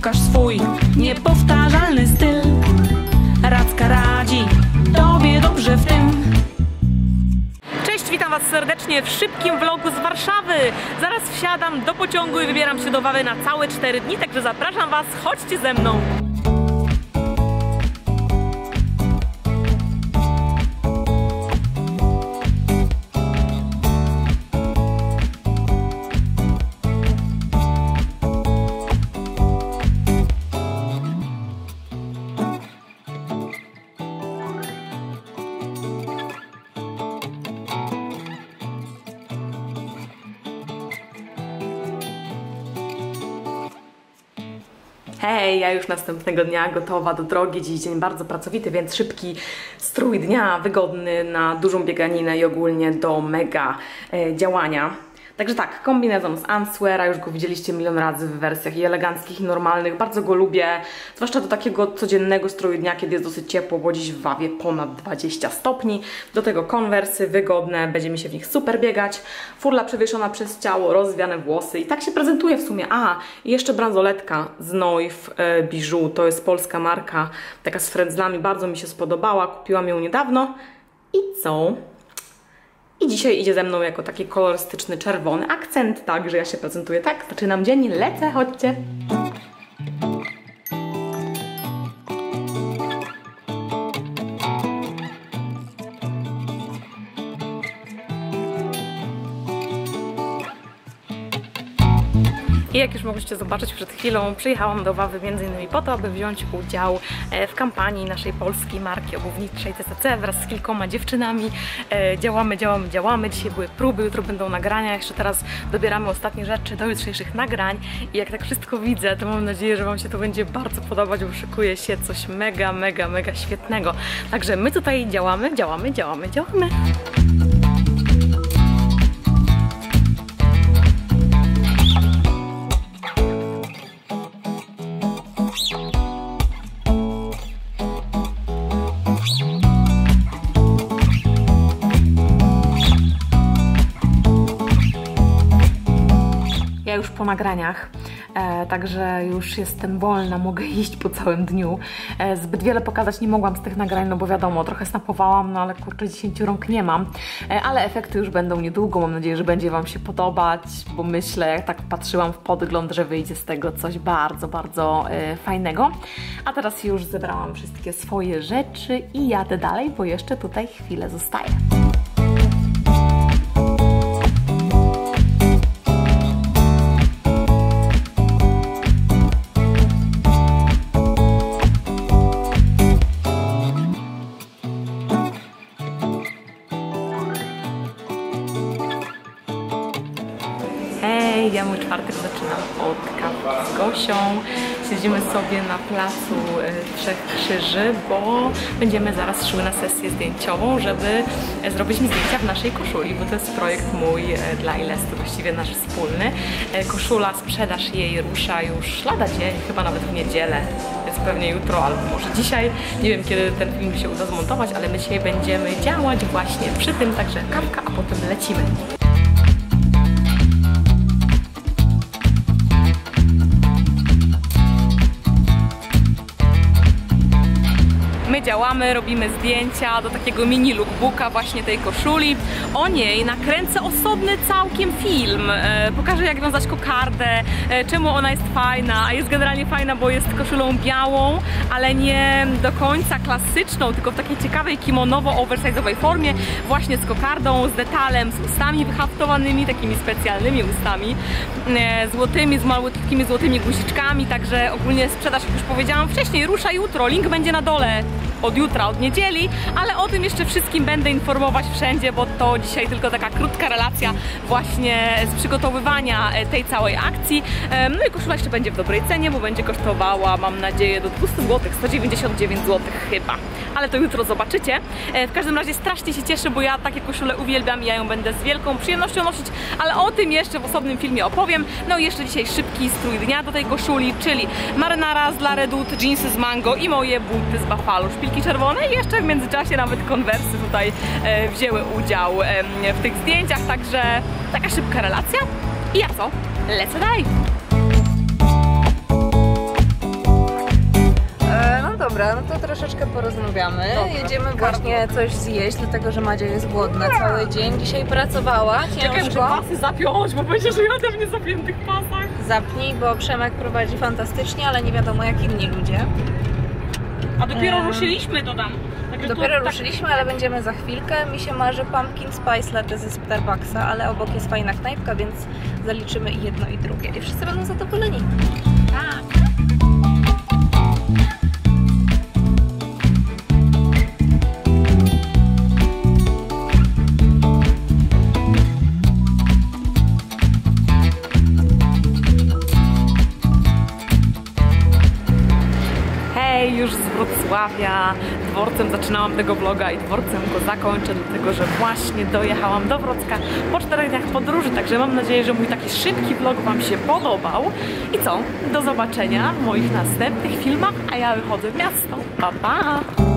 pokaż swój niepowtarzalny styl. Radzka radzi tobie dobrze w tym. Cześć, witam Was serdecznie w szybkim vlogu z Warszawy. Zaraz wsiadam do pociągu i wybieram się do Wawy na całe 4 dni, także zapraszam Was, chodźcie ze mną. Hej, ja już następnego dnia gotowa do drogi. Dziś dzień bardzo pracowity, więc szybki strój dnia, wygodny na dużą bieganinę i ogólnie do mega e, działania. Także tak, kombinezon z Answera, już go widzieliście milion razy w wersjach i eleganckich i normalnych, bardzo go lubię, zwłaszcza do takiego codziennego stroju dnia, kiedy jest dosyć ciepło, bo dziś w Wawie ponad 20 stopni. Do tego konwersy wygodne, będzie mi się w nich super biegać, furla przewieszona przez ciało, rozwiane włosy i tak się prezentuje w sumie. A, i jeszcze bransoletka z Noif e, Bijou, to jest polska marka, taka z frędzlami, bardzo mi się spodobała, kupiłam ją niedawno. I co? I dzisiaj idzie ze mną jako taki kolorystyczny czerwony akcent, tak, że ja się prezentuję tak. Zaczynam dzień, lecę, chodźcie. I jak już mogliście zobaczyć przed chwilą, przyjechałam do Wawy m.in. po to, aby wziąć udział e, w kampanii naszej polskiej marki obuwniczej TCC wraz z kilkoma dziewczynami. E, działamy, działamy, działamy. Dzisiaj były próby, jutro będą nagrania. Jeszcze teraz dobieramy ostatnie rzeczy do jutrzejszych nagrań. I jak tak wszystko widzę, to mam nadzieję, że Wam się to będzie bardzo podobać, bo szykuje się coś mega, mega, mega świetnego. Także my tutaj działamy, działamy, działamy, działamy. Po nagraniach, e, także już jestem wolna, mogę iść po całym dniu. E, zbyt wiele pokazać nie mogłam z tych nagrań, no bo wiadomo, trochę snapowałam, no ale kurczę, 10 rąk nie mam. E, ale efekty już będą niedługo, mam nadzieję, że będzie Wam się podobać, bo myślę, jak tak patrzyłam w podgląd, że wyjdzie z tego coś bardzo, bardzo e, fajnego. A teraz już zebrałam wszystkie swoje rzeczy i jadę dalej, bo jeszcze tutaj chwilę zostaję. Hej, ja mój czwartek zaczynam od kawy z Gosią. Siedzimy sobie na placu y, Trzech Krzyży, bo będziemy zaraz szły na sesję zdjęciową, żeby e, zrobić mi zdjęcia w naszej koszuli, bo to jest projekt mój e, dla Ilesty, właściwie nasz wspólny. E, Koszula, sprzedaż jej rusza już lada dzień, chyba nawet w niedzielę, więc pewnie jutro albo może dzisiaj. Nie wiem, kiedy ten film się uda zmontować, ale my dzisiaj będziemy działać właśnie przy tym, także kawka, a potem lecimy. Działamy, robimy zdjęcia do takiego mini lookbooka właśnie tej koszuli. O niej nakręcę osobny całkiem film. E, pokażę jak wiązać kokardę, e, czemu ona jest fajna, a jest generalnie fajna, bo jest koszulą białą, ale nie do końca klasyczną, tylko w takiej ciekawej kimonowo-oversize'owej formie, właśnie z kokardą, z detalem, z ustami wyhaftowanymi, takimi specjalnymi ustami, e, złotymi, z malutkimi złotymi guziczkami, także ogólnie sprzedaż, jak już powiedziałam wcześniej, rusza jutro, link będzie na dole od jutra, od niedzieli, ale o tym jeszcze wszystkim będę informować wszędzie, bo to dzisiaj tylko taka krótka relacja właśnie z przygotowywania e, tej całej akcji. Em, No i koszula jeszcze będzie w dobrej cenie, bo będzie kosztowała, mam nadzieję, do 200 zł, 199 zł chyba. Ale to jutro zobaczycie. E, W każdym razie strasznie się cieszę, bo ja takie koszule uwielbiam i ja ją będę z wielką przyjemnością nosić, ale o tym jeszcze w osobnym filmie opowiem. No i jeszcze dzisiaj szybki strój dnia do tej koszuli, czyli marynara z La Redoute, jeansy z mango i moje buty z Buffalo, szpilki czerwone i jeszcze w międzyczasie nawet konwersy tutaj e, wzięły udział em, w tych zdjęciach, także taka szybka relacja. I ja co? Lecę dalej! Dobra, no to troszeczkę porozmawiamy. Dobra. Jedziemy właśnie coś zjeść, dlatego że Madzia jest głodna cały dzień. Dzisiaj pracowała Czekaj, muszę ciężko. pasy zapiąć, bo będzie, że jadę w niezapiętych pasach. Zapnij, bo Przemek prowadzi fantastycznie, ale nie wiadomo jak inni ludzie. A dopiero Em, ruszyliśmy, dodam. Także Dopiero tu, tak- ruszyliśmy, ale będziemy za chwilkę. Mi się marzy pumpkin spice latte ze Starbucksa, ale obok jest fajna knajpka, więc zaliczymy i jedno i drugie. I wszyscy będą zadowoleni. Tak. Wrocławia. Dworcem zaczynałam tego vloga i dworcem go zakończę, dlatego że właśnie dojechałam do Wrocka po czterech dniach podróży, także mam nadzieję, że mój taki szybki vlog Wam się podobał. I co? Do zobaczenia w moich następnych filmach, a ja wychodzę w miasto. Pa, pa!